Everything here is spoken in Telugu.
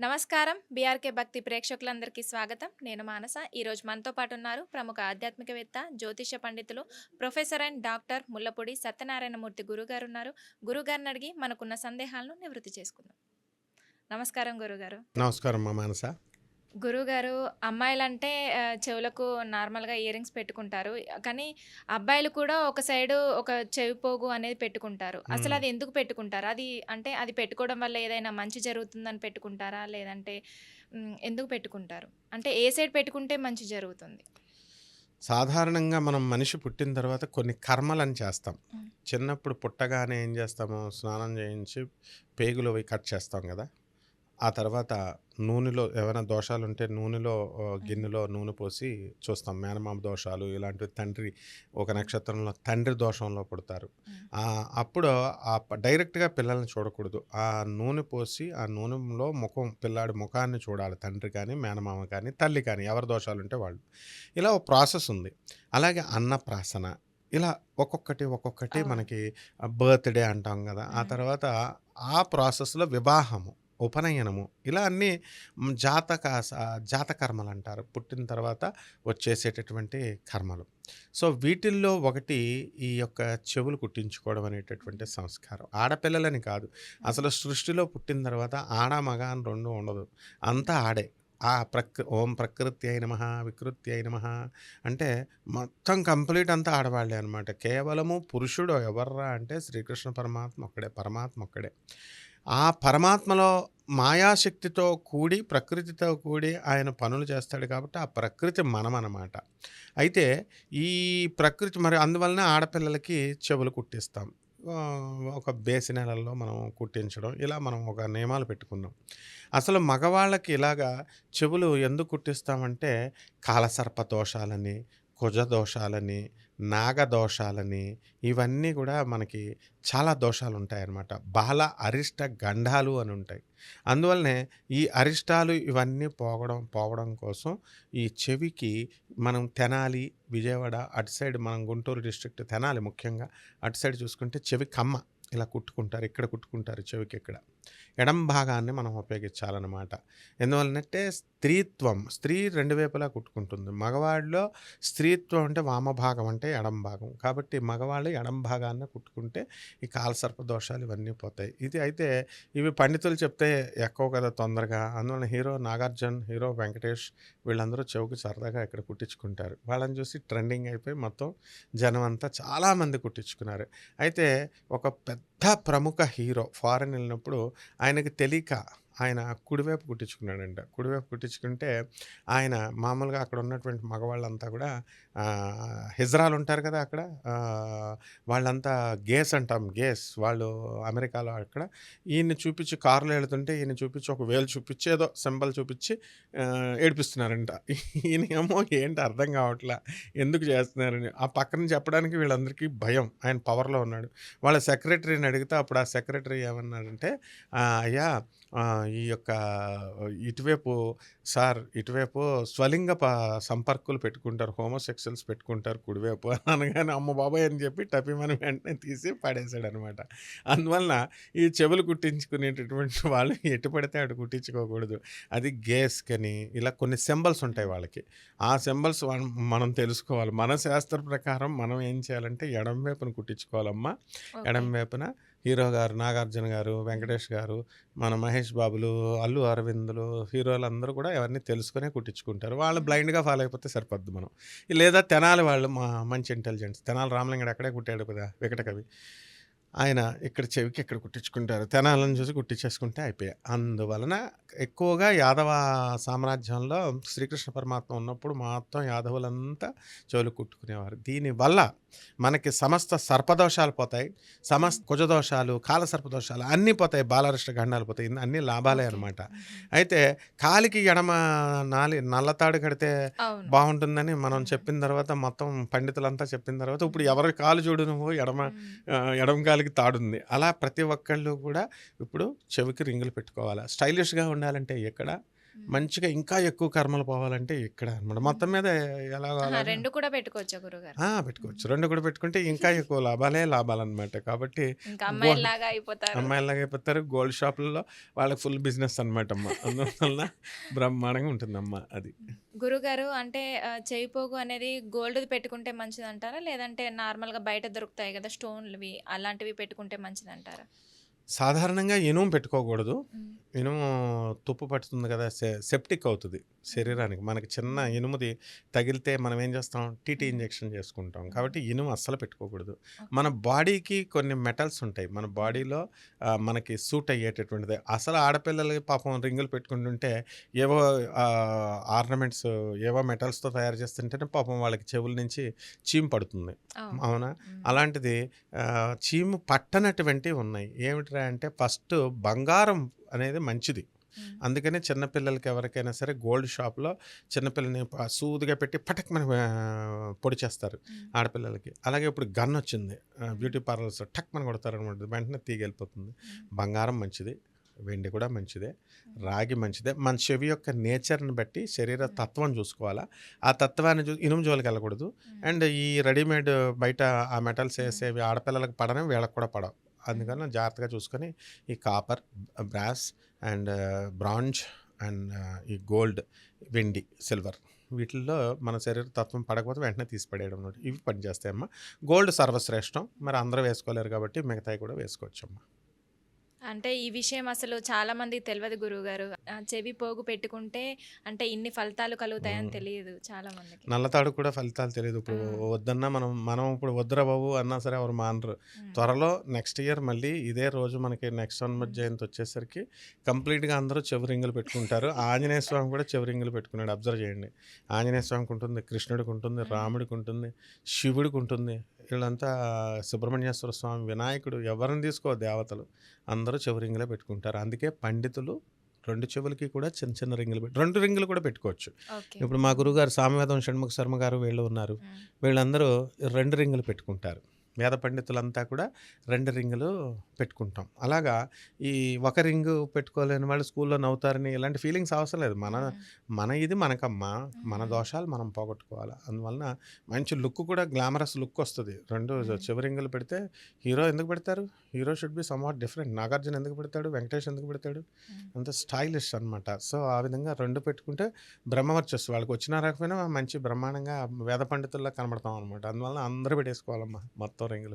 నమస్కారం. బీఆర్కే భక్తి ప్రేక్షకులందరికీ స్వాగతం. నేను మానస. ఈరోజు మనతో పాటు ఉన్నారు ప్రముఖ ఆధ్యాత్మికవేత్త జ్యోతిష పండితులు professor and doctor Mullapudi Satyanarayanamurthy గురుగారు ఉన్నారు గురుగారిని అడిగి మనకున్న సందేహాలను నివృత్తి చేసుకుందాం. నమస్కారం గురుగారు. నమస్కారం మా మానస. గురుగారు అమ్మాయిలంటే ఆ, చెవులకు నార్మల్గా ఇయర్ రింగ్స్ పెట్టుకుంటారు. కానీ అబ్బాయిలు కూడా ఒక సైడు ఒక చెవి పోగు అనేది పెట్టుకుంటారు. అసలు. అది ఎందుకు పెట్టుకుంటారు? అది అంటే అది పెట్టుకోవడం వల్ల ఏదైనా మంచి జరుగుతుందని పెట్టుకుంటారా? లేదంటే మ్, ఎందుకు పెట్టుకుంటారు? అంటే ఏ సైడ్ పెట్టుకుంటే మంచి జరుగుతుంది? సాధారణంగా మనం మనిషి పుట్టిన తర్వాత కొన్ని కర్మలను చేస్తాం. మ్మ్. చిన్నప్పుడు పుట్టగానే ఏం చేస్తాము స్నానం చేయించి పేగులు అవి కట్ చేస్తాం కదా? ఆ తర్వాత నూనెలో ఏమైనా దోషాలు ఉంటే నూనెలో గిన్నెలో నూనె పోసి చూస్తాం. మేనమామ దోషాలు ఇలాంటివి తండ్రి ఒక నక్షత్రంలో తండ్రి దోషంలో పుడతారు. అప్పుడు ఆ డైరెక్ట్గా పిల్లల్ని చూడకూడదు. ఆ నూనె పోసి ఆ నూనెలో ముఖం పిల్లాడి ముఖాన్ని చూడాలి. తండ్రి కానీ మేనమామ కానీ తల్లి కానీ ఎవరి దోషాలు ఉంటే వాళ్ళు. ఇలా ఒక ప్రాసెస్ ఉంది. అలాగే అన్నప్రాసన. ఇలా ఒక్కొక్కటి ఒక్కొక్కటి. మనకి బర్త్డే అంటాం కదా. ఆ. తర్వాత ఆ ప్రాసెస్లో వివాహము. ఉపనయనము. ఇలా అన్ని జాతక జాతకర్మలు అంటారు పుట్టిన తర్వాత వచ్చేసేటటువంటి కర్మలు. సో వీటిల్లో ఒకటి ఈ యొక్క చెవులు కుట్టించుకోవడం అనేటటువంటి సంస్కారం. ఆడపిల్లలని కాదు. అసలు సృష్టిలో పుట్టిన తర్వాత ఆడ మగ అని రెండు ఉండదు. అంతా ఆడే. ఆ ప్రకృ ఓం ప్రకృతి అయిన మహా వికృతి అయిన మహా అంటే మొత్తం కంప్లీట్ అంతా ఆడవాళ్ళే అనమాట కేవలము పురుషుడు ఎవర్రా అంటే శ్రీకృష్ణ పరమాత్మ ఒక్కడే. పరమాత్మ ఒక్కడే. ఆ పరమాత్మలో మాయాశక్తితో కూడి ప్రకృతితో కూడి ఆయన పనులు చేస్తాడు కాబట్టి ఆ ప్రకృతి మనమనమాట అయితే ఈ ప్రకృతి మరి అందువలన ఆడపిల్లలకి చెవులు కుట్టిస్తాం. ఒక బేసి నెలల్లో మనం కుట్టించడం ఇలా మనం ఒక నియమాలు పెట్టుకున్నాం. అసలు మగవాళ్ళకి ఇలాగా చెవులు ఎందుకు కుట్టిస్తామంటే కాలసర్ప దోషాలని కుజ దోషాలని నాగ దోషాలని ఇవన్నీ కూడా మనకి చాలా దోషాలు ఉంటాయన్నమాట బాల అరిష్ట గండాలు అని ఉంటాయి అందువల్లనే ఈ అరిష్టాలు ఇవన్నీ పోవడం పోవడం కోసం ఈ చెవికి మనం తెనాలి విజయవాడ అటు సైడ్ మనం గుంటూరు డిస్ట్రిక్ట్ తెనాలి ముఖ్యంగా. అటు సైడ్ చూసుకుంటే చెవి కమ్మ ఇలా కుట్టుకుంటారు ఇక్కడ కుట్టుకుంటారు చెవికి ఇక్కడ. ఎడం భాగాన్ని మనం ఉపయోగించాలన్నమాట. ఎందువల్లనంటే స్త్రీత్వం స్త్రీ రెండు వైపులా కుట్టుకుంటుంది. మగవాడిలో స్త్రీత్వం అంటే వామభాగం అంటే ఎడం భాగం. కాబట్టి మగవాళ్ళు ఎడం భాగాన్ని కుట్టుకుంటే ఈ కాలసర్ప దోషాలు ఇవన్నీ పోతాయి. ఇది అయితే ఇవి పండితులు చెప్తే ఎక్కువ కదా తొందరగా. అందువల్ల హీరో నాగార్జున్ హీరో వెంకటేష్ వీళ్ళందరూ చెవుకి సరదాగా ఇక్కడ కుట్టించుకుంటారు. వాళ్ళని చూసి ట్రెండింగ్ అయిపోయి మొత్తం జనం అంతా చాలామంది కుట్టించుకున్నారు. అయితే ఒక పెద్ద ప్రముఖ హీరో ఫారెన్ వెళ్ళినప్పుడు ఆయనకి తెలియక ఆయన కుడివైపు కుట్టించుకున్నాడంట. కుడివైపు కుట్టించుకుంటే ఆయన మామూలుగా అక్కడ ఉన్నటువంటి మగవాళ్ళంతా కూడా హిజ్రాలు ఉంటారు కదా అక్కడ వాళ్ళంతా గేస్ అంటాం గేస్. వాళ్ళు అమెరికాలో అక్కడ ఈయన్ని చూపించి కారులో వెళుతుంటే ఈయన చూపించి ఒక వేలు చూపించి ఏదో సింబల్ చూపించి ఏడిపిస్తున్నారంట. ఈయన ఏమో ఏంటి అర్థం కావట్లా ఎందుకు చేస్తున్నారని. ఆ పక్కన చెప్పడానికి వీళ్ళందరికీ భయం. ఆయన పవర్లో ఉన్నాడు. వాళ్ళ సెక్రటరీని అడిగితే అప్పుడు ఆ సెక్రటరీ ఏమన్నాడంటే అయ్యా ఆ, ఈ యొక్క ఇటువైపు సార్ ఇటువైపు స్వలింగ ప సంపర్కులు పెట్టుకుంటారు హోమోసెక్సువల్స్ పెట్టుకుంటారు కుడివైపు అని అనగానే అమ్మ బాబాయ్ అని చెప్పి టపిమని వెంటనే తీసి పడేశాడు అనమాట అందువలన ఈ చెవులు కుట్టించుకునేటటువంటి వాళ్ళు ఎటు పడితే అటు కుట్టించుకోకూడదు. అది గేస్ కని ఇలా కొన్ని సింబల్స్ ఉంటాయి వాళ్ళకి. ఆ సింబల్స్ మనం తెలుసుకోవాలి. మన శాస్త్ర ప్రకారం మనం ఏం చేయాలంటే ఎడం వైపున కుట్టించుకోవాలమ్మా. ఓకే. ఎడం వైపున హీరో గారు నాగార్జున గారు వెంకటేష్ గారు మన మహేష్ బాబులు అల్లు అరవిందులు హీరోలు అందరూ కూడా ఎవరిని తెలుసుకునే కుట్టించుకుంటారు. వాళ్ళు బ్లైండ్గా ఫాలో అయిపోతే సరిపోద్ది మనం. లేదా తెనాలి వాళ్ళు మా మంచి ఇంటెలిజెన్స్ తెనాలి రామలింగడు అక్కడే కుట్టాడు కదా వికట కవి ఆయన ఇక్కడ చెవికి ఇక్కడ కుట్టించుకుంటారు తెనాలను చూసి కుట్టించేసుకుంటే అయిపోయాయి అందువలన ఎక్కువగా యాదవ సామ్రాజ్యంలో శ్రీకృష్ణ పరమాత్మ ఉన్నప్పుడు మొత్తం యాదవులంతా చెవులు కుట్టుకునేవారు. దీనివల్ల మనకి సమస్త సర్పదోషాలు పోతాయి. సమస్త కుజదోషాలు కాల సర్పదోషాలు అన్నీ పోతాయి. బాలరిష్ట గండాలు పోతాయి. అన్నీ లాభాలే అనమాట. అయితే కాలికి ఎడమ నాలి నల్లతాడు కడితే బాగుంటుందని మనం. చెప్పిన తర్వాత మొత్తం పండితులంతా చెప్పిన తర్వాత ఇప్పుడు ఎవరి కాలు చూడు నువ్వు? ఎడమ ఎడమ కాలికి తాడుంది. అలా ప్రతి ఒక్కళ్ళు కూడా ఇప్పుడు చెవికి రింగులు పెట్టుకోవాలి? స్టైలిష్గా ఉండాలంటే ఎక్కడ? మంచిగా ఇంకా ఎక్కువ కర్మలు పోవాలంటే ఇక్కడ అనమాట మొత్తం మీద ఎలా రెండు కూడా పెట్టుకోవచ్చా గురుగారు? పెట్టుకోవచ్చు. రెండు కూడా పెట్టుకుంటే ఇంకా ఎక్కువ లాభాలే లాభాలన్నమాట. కాబట్టి ఇంకా అమ్మాయిలాగా అయిపోతారు. అమ్మాయిలాగా అయిపోతారు. గోల్డ్ షాపుల్లో వాళ్ళకి ఫుల్ బిజినెస్ అనమాట అమ్మ. అందువల్ల బ్రహ్మాండంగా ఉంటుందమ్మా అది. గురుగారు అంటే ఆ, చేయి పోగు అనేది గోల్డ్ పెట్టుకుంటే మంచిది అంటారా లేదంటే నార్మల్గా బయట దొరుకుతాయి కదా స్టోన్లువి అలాంటివి పెట్టుకుంటే మంచిది అంటారా సాధారణంగా ఇనుము పెట్టుకోకూడదు. ఇనుము తుప్పు పట్టుతుంది కదా సె- సెప్టిక్ అవుతుంది శరీరానికి. మనకి చిన్న ఇనుముది తగిలితే మనం ఏం చేస్తాం? టీటీ ఇంజెక్షన్ చేసుకుంటాం. కాబట్టి ఇనుము అస్సలు పెట్టుకోకూడదు. మన బాడీకి కొన్ని మెటల్స్ ఉంటాయి. మన బాడీలో మనకి సూట్ అయ్యేటటువంటిది. అసలు ఆడపిల్లలకి పాపం రింగులు పెట్టుకుంటుంటే ఏవో ఆర్నమెంట్స్ ఏవో మెటల్స్తో తయారు చేస్తుంటేనే పాపం వాళ్ళకి చెవుల నుంచి చీము పడుతుంది. అవును. అలాంటిది చీము పట్టనటువంటివి ఉన్నాయి. ఏమిట్రా అంటే ఫస్ట్ బంగారం అనేది మంచిది. అందుకనే చిన్నపిల్లలకి ఎవరికైనా సరే గోల్డ్ షాప్లో చిన్నపిల్లని సూదిగా పెట్టి పటక్ మన పొడి చేస్తారు. ఆడపిల్లలకి. అలాగే ఇప్పుడు గన్ వచ్చింది. బ్యూటీ పార్లర్స్ టక్ మన కొడతారు అనమాట వెంటనే తీగెళ్ళిపోతుంది. బంగారం మంచిది. వెండి కూడా మంచిదే. రాగి మంచిదే. మన చెవి యొక్క నేచర్ని బట్టి శరీర తత్వం చూసుకోవాలా. ఆ తత్వాన్ని చూ ఇనుము జోలికి వెళ్ళకూడదు. అండ్ ఈ రెడీమేడ్ బయట ఆ మెటల్స్ వేసేవి ఆడపిల్లలకు పడని వీళ్ళకి కూడా పడవు. అందుకని జాగ్రత్తగా చూసుకొని ఈ copper brass and bronze and ఈ గోల్డ్ వెండి సిల్వర్ వీటిల్లో మన శరీర తత్వం పడకపోతే వెంటనే తీసి పడేయడం ఇవి పనిచేస్తాయమ్మా. గోల్డ్ సర్వశ్రేష్టం. మరి అందరూ వేసుకోలేరు కాబట్టి మిగతాయి కూడా వేసుకోవచ్చమ్మా. అంటే ఈ విషయం అసలు చాలా మందికి తెలియదు గురువు గారు చెవి పోగు పెట్టుకుంటే అంటే ఇన్ని ఫలితాలు కలుగుతాయని. తెలియదు చాలా మందికి. నల్లతాడు కూడా ఫలితాలు తెలియదు ఇప్పుడు. వద్దన్నా మనం మనం ఇప్పుడు వద్దురా బాబు అన్నా సరే ఎవరు మానరు. త్వరలో నెక్స్ట్ ఇయర్ మళ్ళీ ఇదే రోజు మనకి నెక్స్ట్ హనుమత్ జయంతి వచ్చేసరికి కంప్లీట్గా అందరూ చెవిరింగులు పెట్టుకుంటారు. ఆంజనేయ స్వామి కూడా చెవిరింగులు పెట్టుకున్నాడు. అబ్జర్వ్ చేయండి. ఆంజనేయ స్వామికి ఉంటుంది కృష్ణుడికి ఉంటుంది రాముడికి ఉంటుంది శివుడికి ఉంటుంది. వీళ్ళంతా సుబ్రహ్మణ్యేశ్వర స్వామి వినాయకుడు ఎవరిని తీసుకో దేవతలు? అందరూ చెవిరింగులే పెట్టుకుంటారు. అందుకే పండితులు రెండు చెవులకి కూడా చిన్న చిన్న రింగులు పెట్టి రెండు రింగులు కూడా పెట్టుకోవచ్చు. ఇప్పుడు మా గురుగారు సామవేదం షణ్ముఖ శర్మ గారు వీళ్ళు ఉన్నారు. వీళ్ళందరూ రెండు రింగులు పెట్టుకుంటారు. వేద పండితులంతా కూడా రెండు రింగులు పెట్టుకుంటాం. అలాగా ఈ ఒక రింగు పెట్టుకోలేని వాళ్ళు స్కూల్లో నవ్వుతారని ఇలాంటి ఫీలింగ్స్ అవసరం లేదు. మన. మన ఇది మనకమ్మా మన. దోషాలు మనం పోగొట్టుకోవాలి. అందువలన మంచి లుక్ కూడా గ్లామరస్ లుక్ వస్తుంది. రెండు. చివరింగులు పెడితే హీరో ఎందుకు పెడతారు? Hero should be somewhat different. Nagarjuna ఎందుకు పెడతాడు? వెంకటేష్ ఎందుకు పెడతాడు. అంత స్టైలిష్ అన్నమాట. సో ఆ విధంగా రెండు పెట్టుకుంటే బ్రహ్మవర్చస్సు. వాళ్ళకి వచ్చినా రాకపోయినా మంచి బ్రహ్మాండంగా వేద పండితుల్లా కనబడతాం అనమాట అందువల్ల అందరూ పెట్టేసుకోవాలమ్మా. మొత్తం రింగులు